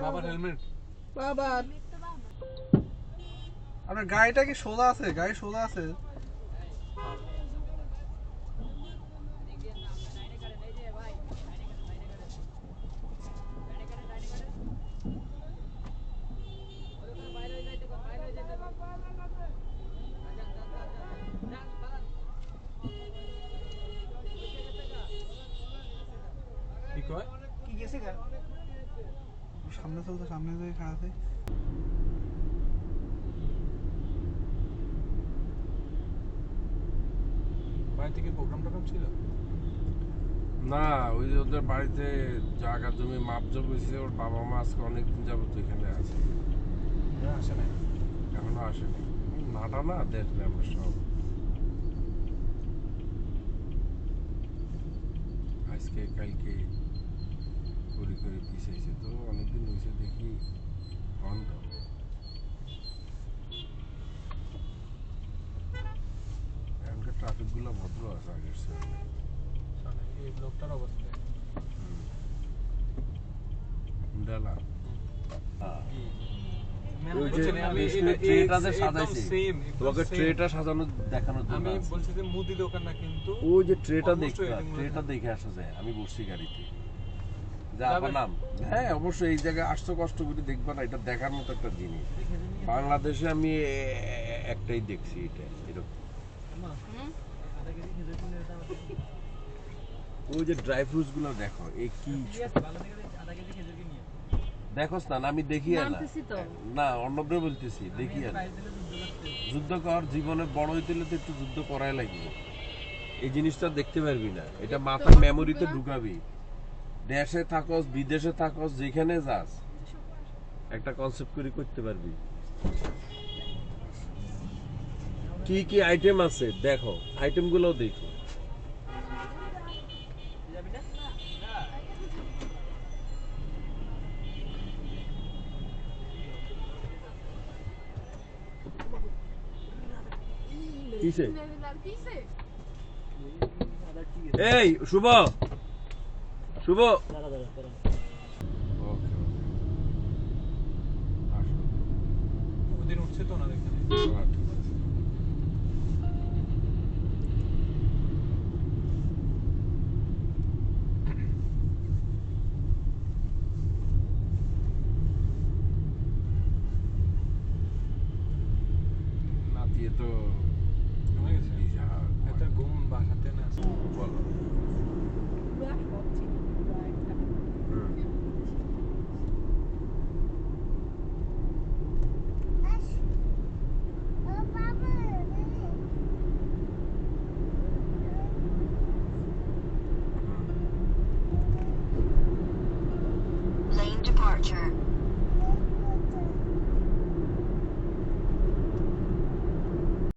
বাবার হেলমেট। বাবার। আপনার গাড়িটা কি সোজা আছে? গাড়ি সোজা আছে। সামনে চলতে সামনে যাই খাড়াতে বাড়ি থেকে প্রোগ্রাম টোগ্রাম ছিল? না ওই যে ওদের বাড়িতে জায়গা জমি মাপজোপ হয়েছে ওর বাবা মা আজকে অনেকদিন যাবত এখানে আছে। হ্যাঁ আসে নাই? এখনও আসেনি নাটা না দেখলে আমরা সব। আজকে কালকে করি করে পিছাইছে তো অনেকদিন হয়েছে দেখি এখানকার ট্রাফিকগুলো ভদ্র আছে আগের এই ব্লকটার অবস্থা ডালা আমি। বলছি যে মুদি দোকান না কিন্তু ওই যে ট্রেটা Almost দেখতে ওই ট্রেটা দেখে আসা যায় আমি বসছি গাড়িতে। যা নাম? হ্যাঁ অবশ্যই এই জায়গায় আসছো কষ্ট করে দেখবা না এটা দেখার মতো একটা জিনিস। বাংলাদেশে আমি এ- এ- একটাই দেখছি এটা এরকম। ওই যে ড্রাই ফ্রুটসগুলো দেখো এই কি ঠিক আছে, ভালো থেকে দে- আধা কেজি খেজুর কিনে। নিয়ে। দেখোস না আমি দেখি না। না অন্যদের বলতেছি দেখি না। যুদ্ধ কর জীবনে বড় হইতে হলে তো একটু যুদ্ধ করাই লাগবে। এই জিনিসটা দেখতে পারবি না। এটা মাথার মেমোরিতে ঢুকাবি। দেশে থাকস বিদেশে থাকস যেখানে যাস। একটা কনসেপ্ট করে করতে পারবি। কি কি আইটেম আছে দেখো। আইটেমগুলো দেখো। কিসে। এই শুভ! শুভ। দাঁড়া। উঠছে তো ওনার এখানে নাতিয়ে তো হয়ে গেছে? বিশাল এত ঘুম বাসাতে না। বলো। Lane departure.